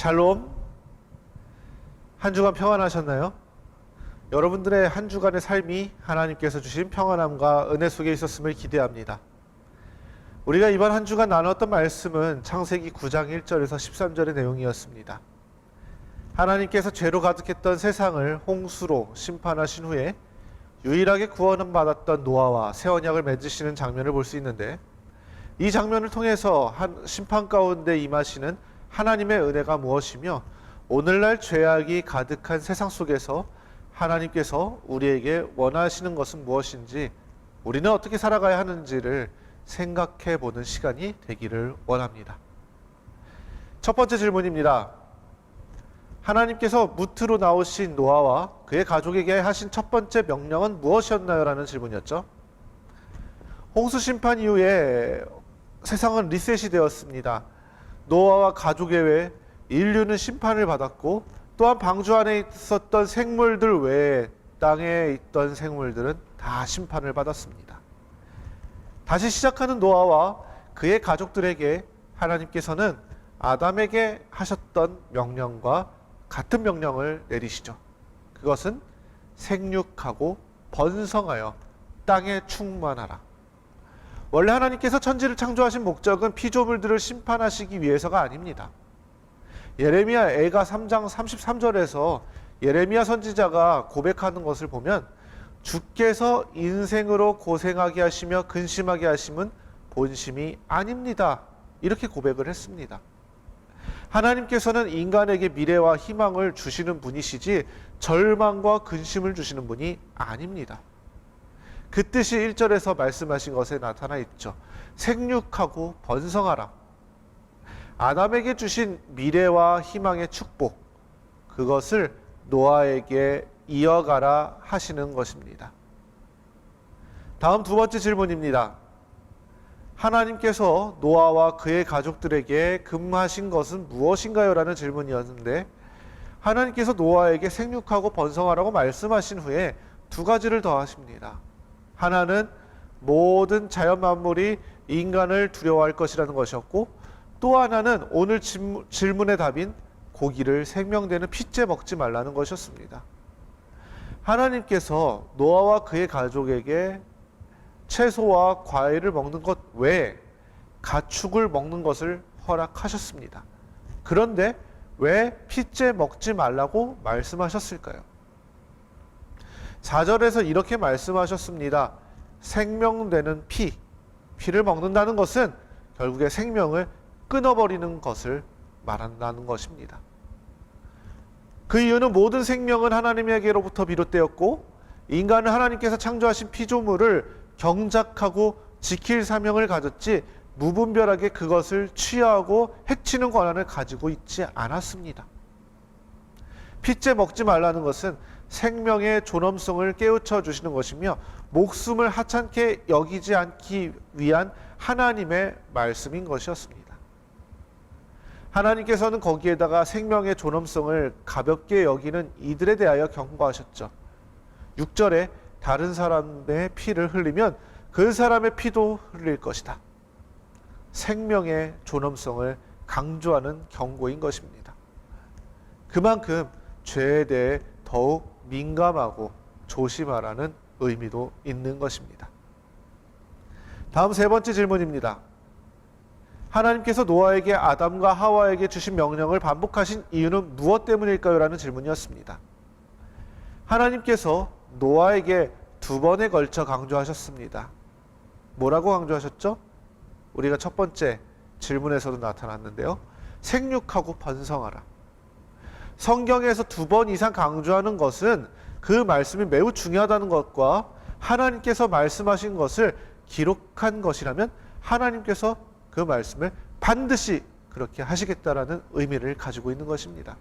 샬롬. 한 주간 평안하셨나요? 여러분들의 한 주간의 삶이 하나님께서 주신 평안함과 은혜 속에 있었음을 기대합니다. 우리가 이번 한 주간 나눴던 말씀은 창세기 9장 1절에서 13절의 내용이었습니다. 하나님께서 죄로 가득했던 세상을 홍수로 심판하신 후에 유일하게 구원을 받았던 노아와 새 언약을 맺으시는 장면을 볼 수 있는데 이 장면을 통해서 한 심판 가운데 임하시는 하나님의 은혜가 무엇이며 오늘날 죄악이 가득한 세상 속에서 하나님께서 우리에게 원하시는 것은 무엇인지 우리는 어떻게 살아가야 하는지를 생각해 보는 시간이 되기를 원합니다. 첫 번째 질문입니다. 하나님께서 무트로 나오신 노아와 그의 가족에게 하신 첫 번째 명령은 무엇이었나요? 라는 질문이었죠. 홍수 심판 이후에 세상은 리셋이 되었습니다. 노아와 가족 외에 인류는 심판을 받았고 또한 방주 안에 있었던 생물들 외에 땅에 있던 생물들은 다 심판을 받았습니다. 다시 시작하는 노아와 그의 가족들에게 하나님께서는 아담에게 하셨던 명령과 같은 명령을 내리시죠. 그것은 생육하고 번성하여 땅에 충만하라. 원래 하나님께서 천지를 창조하신 목적은 피조물들을 심판하시기 위해서가 아닙니다. 예레미야 애가 3장 33절에서 예레미야 선지자가 고백하는 것을 보면 주께서 인생으로 고생하게 하시며 근심하게 하심은 본심이 아닙니다. 이렇게 고백을 했습니다. 하나님께서는 인간에게 미래와 희망을 주시는 분이시지 절망과 근심을 주시는 분이 아닙니다. 그 뜻이 1절에서 말씀하신 것에 나타나 있죠. 생육하고 번성하라. 아담에게 주신 미래와 희망의 축복, 그것을 노아에게 이어가라 하시는 것입니다. 다음 두 번째 질문입니다. 하나님께서 노아와 그의 가족들에게 근무하신 것은 무엇인가요? 라는 질문이었는데 하나님께서 노아에게 생육하고 번성하라고 말씀하신 후에 두 가지를 더 하십니다. 하나는 모든 자연 만물이 인간을 두려워할 것이라는 것이었고 또 하나는 오늘 질문의 답인 고기를 생명되는 핏째 먹지 말라는 것이었습니다. 하나님께서 노아와 그의 가족에게 채소와 과일을 먹는 것 외에 가축을 먹는 것을 허락하셨습니다. 그런데 왜 핏째 먹지 말라고 말씀하셨을까요? 4절에서 이렇게 말씀하셨습니다. 생명되는 피, 피를 먹는다는 것은 결국에 생명을 끊어버리는 것을 말한다는 것입니다. 그 이유는 모든 생명은 하나님에게로부터 비롯되었고 인간은 하나님께서 창조하신 피조물을 경작하고 지킬 사명을 가졌지 무분별하게 그것을 취하고 해치는 권한을 가지고 있지 않았습니다. 핏째 먹지 말라는 것은 생명의 존엄성을 깨우쳐 주시는 것이며 목숨을 하찮게 여기지 않기 위한 하나님의 말씀인 것이었습니다. 하나님께서는 거기에다가 생명의 존엄성을 가볍게 여기는 이들에 대하여 경고하셨죠. 6절에 다른 사람의 피를 흘리면 그 사람의 피도 흘릴 것이다. 생명의 존엄성을 강조하는 경고인 것입니다. 그만큼 죄에 대해 더욱 민감하고 조심하라는 의미도 있는 것입니다. 다음 세 번째 질문입니다. 하나님께서 노아에게 아담과 하와에게 주신 명령을 반복하신 이유는 무엇 때문일까요? 라는 질문이었습니다. 하나님께서 노아에게 두 번에 걸쳐 강조하셨습니다. 뭐라고 강조하셨죠? 우리가 첫 번째 질문에서도 나타났는데요. 생육하고 번성하라. 성경에서 두 번 이상 강조하는 것은 그 말씀이 매우 중요하다는 것과 하나님께서 말씀하신 것을 기록한 것이라면 하나님께서 그 말씀을 반드시 그렇게 하시겠다라는 의미를 가지고 있는 것입니다.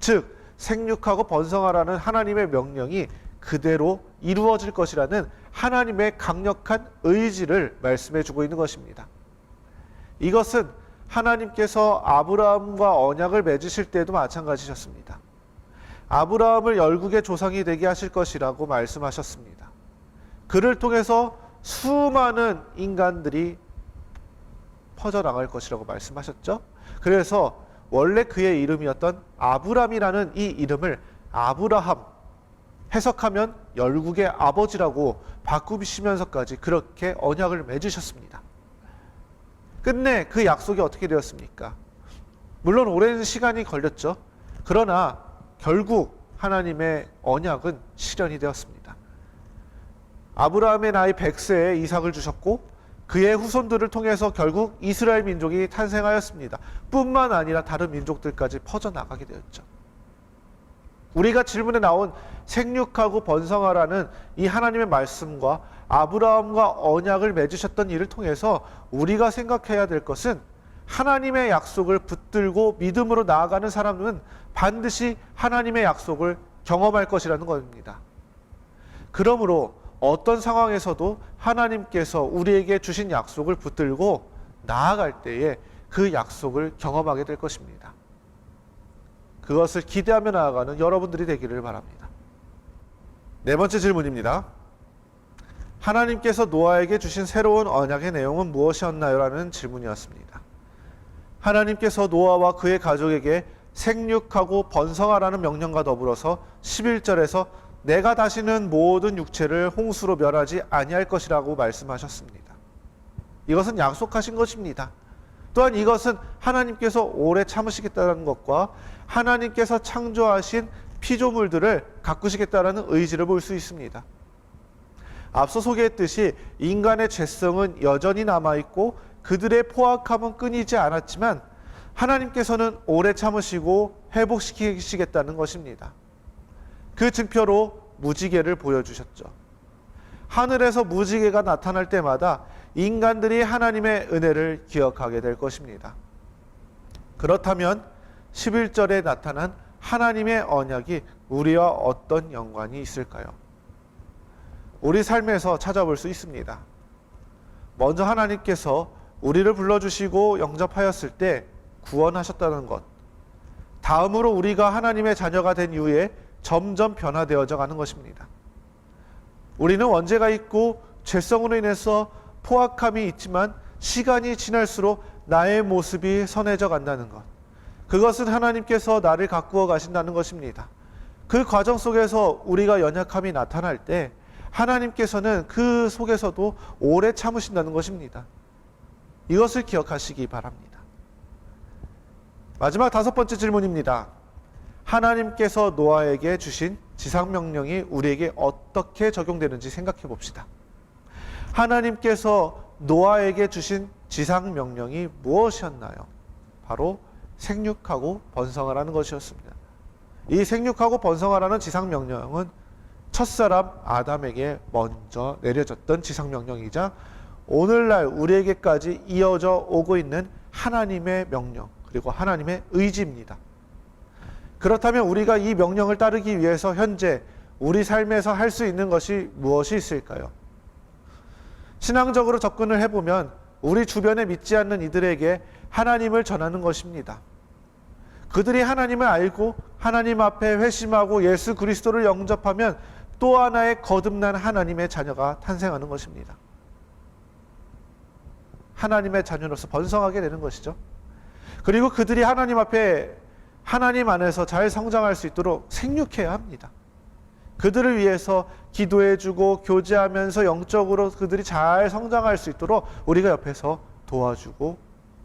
즉 생육하고 번성하라는 하나님의 명령이 그대로 이루어질 것이라는 하나님의 강력한 의지를 말씀해 주고 있는 것입니다. 이것은 하나님께서 아브라함과 언약을 맺으실 때도 마찬가지셨습니다. 아브라함을 열국의 조상이 되게 하실 것이라고 말씀하셨습니다. 그를 통해서 수많은 인간들이 퍼져나갈 것이라고 말씀하셨죠. 그래서 원래 그의 이름이었던 아브람이라는 이 이름을 아브라함 해석하면 열국의 아버지라고 바꾸시면서까지 그렇게 언약을 맺으셨습니다. 끝내 그 약속이 어떻게 되었습니까? 물론 오랜 시간이 걸렸죠. 그러나 결국 하나님의 언약은 실현이 되었습니다. 아브라함의 나이 100세에 이삭을 주셨고 그의 후손들을 통해서 결국 이스라엘 민족이 탄생하였습니다. 뿐만 아니라 다른 민족들까지 퍼져나가게 되었죠. 우리가 질문에 나온 생육하고 번성하라는 이 하나님의 말씀과 아브라함과 언약을 맺으셨던 일을 통해서 우리가 생각해야 될 것은 하나님의 약속을 붙들고 믿음으로 나아가는 사람은 반드시 하나님의 약속을 경험할 것이라는 겁니다. 그러므로 어떤 상황에서도 하나님께서 우리에게 주신 약속을 붙들고 나아갈 때에 그 약속을 경험하게 될 것입니다. 그것을 기대하며 나아가는 여러분들이 되기를 바랍니다. 네 번째 질문입니다. 하나님께서 노아에게 주신 새로운 언약의 내용은 무엇이었나요? 라는 질문이었습니다. 하나님께서 노아와 그의 가족에게 생육하고 번성하라는 명령과 더불어서 11절에서 내가 다시는 모든 육체를 홍수로 멸하지 아니할 것이라고 말씀하셨습니다. 이것은 약속하신 것입니다. 또한 이것은 하나님께서 오래 참으시겠다는 것과 하나님께서 창조하신 피조물들을 가꾸시겠다는 의지를 볼 수 있습니다. 앞서 소개했듯이 인간의 죄성은 여전히 남아있고 그들의 포악함은 끊이지 않았지만 하나님께서는 오래 참으시고 회복시키시겠다는 것입니다. 그 증표로 무지개를 보여주셨죠. 하늘에서 무지개가 나타날 때마다 인간들이 하나님의 은혜를 기억하게 될 것입니다. 그렇다면 11절에 나타난 하나님의 언약이 우리와 어떤 연관이 있을까요? 우리 삶에서 찾아볼 수 있습니다. 먼저 하나님께서 우리를 불러주시고 영접하였을 때 구원하셨다는 것. 다음으로 우리가 하나님의 자녀가 된 이후에 점점 변화되어져 가는 것입니다. 우리는 원죄가 있고 죄성으로 인해서 포악함이 있지만 시간이 지날수록 나의 모습이 선해져 간다는 것. 그것은 하나님께서 나를 가꾸어 가신다는 것입니다. 그 과정 속에서 우리가 연약함이 나타날 때 하나님께서는 그 속에서도 오래 참으신다는 것입니다. 이것을 기억하시기 바랍니다. 마지막 다섯 번째 질문입니다. 하나님께서 노아에게 주신 지상 명령이 우리에게 어떻게 적용되는지 생각해 봅시다. 하나님께서 노아에게 주신 지상 명령이 무엇이었나요? 바로 생육하고 번성하라는 것이었습니다. 이 생육하고 번성하라는 지상 명령은 첫사람 아담에게 먼저 내려졌던 지상 명령이자 오늘날 우리에게까지 이어져 오고 있는 하나님의 명령 그리고 하나님의 의지입니다. 그렇다면 우리가 이 명령을 따르기 위해서 현재 우리 삶에서 할 수 있는 것이 무엇이 있을까요? 신앙적으로 접근을 해보면 우리 주변에 믿지 않는 이들에게 하나님을 전하는 것입니다. 그들이 하나님을 알고 하나님 앞에 회심하고 예수 그리스도를 영접하면 또 하나의 거듭난 하나님의 자녀가 탄생하는 것입니다. 하나님의 자녀로서 번성하게 되는 것이죠. 그리고 그들이 하나님 앞에 하나님 안에서 잘 성장할 수 있도록 생육해야 합니다. 그들을 위해서 기도해주고 교제하면서 영적으로 그들이 잘 성장할 수 있도록 우리가 옆에서 도와주고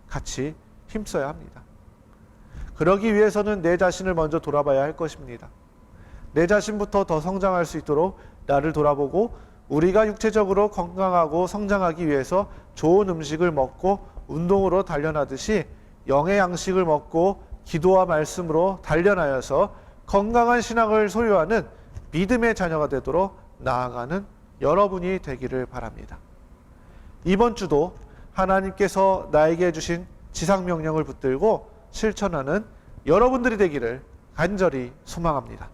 같이 힘써야 합니다. 그러기 위해서는 내 자신을 먼저 돌아봐야 할 것입니다. 내 자신부터 더 성장할 수 있도록 나를 돌아보고 우리가 육체적으로 건강하고 성장하기 위해서 좋은 음식을 먹고 운동으로 단련하듯이 영의 양식을 먹고 기도와 말씀으로 단련하여서 건강한 신앙을 소유하는 믿음의 자녀가 되도록 나아가는 여러분이 되기를 바랍니다. 이번 주도 하나님께서 나에게 주신 지상 명령을 붙들고 실천하는 여러분들이 되기를 간절히 소망합니다.